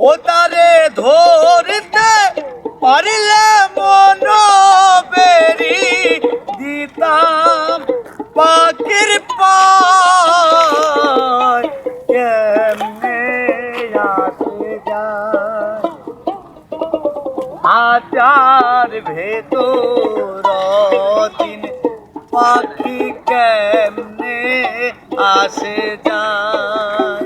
ও তারে ধরতে পারিলে মন বেরি দিতাম পাখির পায়। কেমনে আসে যায়? হাজার ভেতর দিন পাখি কেমনে আসে যায়?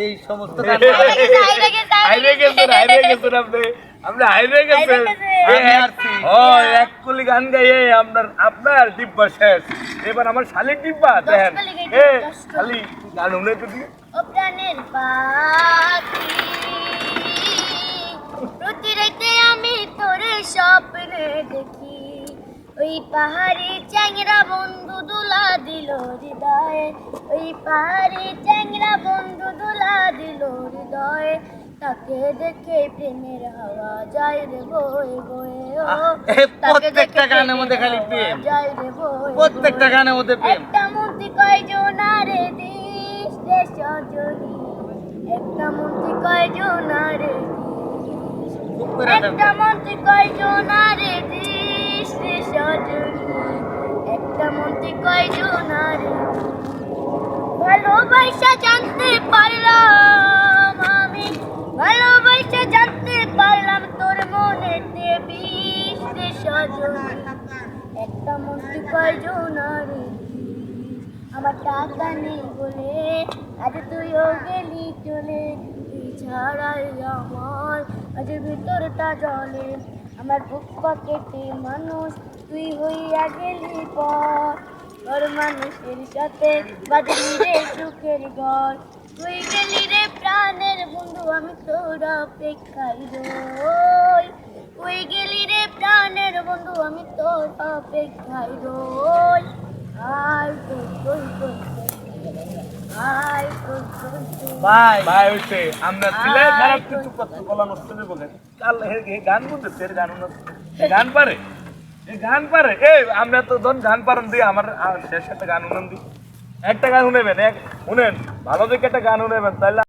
এই সমস্ত হাইরে গেছে, হাইরে গেছে, গেছেন হাইরে গেছেন। আপনি আপনি হাইরে গেছেন গেছে। ও এক কুলি গান গাইয়ে আপনার আপনার ডিব্বা শেষ। এবার আমার শালির ডিব্বা দেখেন। এ শালি গান শুনে তো দিয়ে ও প্রাণের পাখি। প্রতি রাতে আমি তোরে স্বপ্নে দেখি। ওই পাহাড়ি চ্যাংরা বন্ধু দুলা দিল হৃদয়ে। ওই পাহাড়ি চ্যাংরা বন্ধু দুলা দিল হৃদয়ে। তাকে দেখে প্রেমের হাওয়া যায় রে বয়ে বয়ে। প্রত্যেকটা গানের মধ্যে খালি প্রেম। যায় রে বয়ে প্রত্যেকটা। গানের মধ্যে প্রেম। একটা মূর্তি কয়জন আরে দিস রে সজনী একটা মূর্তি খুব করে একটা মূর্তি কয়জন আরে দিস রে সজনী একটা মূর্তি আরে ভালোবাসা জানতে পারলাম মন্ত্রী আমার টাকা নেই বলে আজ তুইও গেলি চলে। ছাড়াই আমার আজ ভিতরটা জলে। আমার বুক পকেটে মানুষ, তুই হইয়া গেলি পর। তোর মানুষের সাথে বাদলি রে সুখের ঘর। তুই গেলি রে প্রাণের বন্ধু, আমি তোর অপেক্ষায় রই। তুই গেলি রে প্রাণের বন্ধু আমি তোর অপেক্ষায় রই। ভাই। ভাই হইছে আমরা খারাপ কিছু বলা নষ্ট কাল হে গান গান গান পারে গান পারে এ আমরা তো ধন গান পারেন আমার শেষ একটা গান উনান দি। একটা গান শুনেবেন এক শুনেন ভালো দেখে একটা গান শুনেবেন তাহলে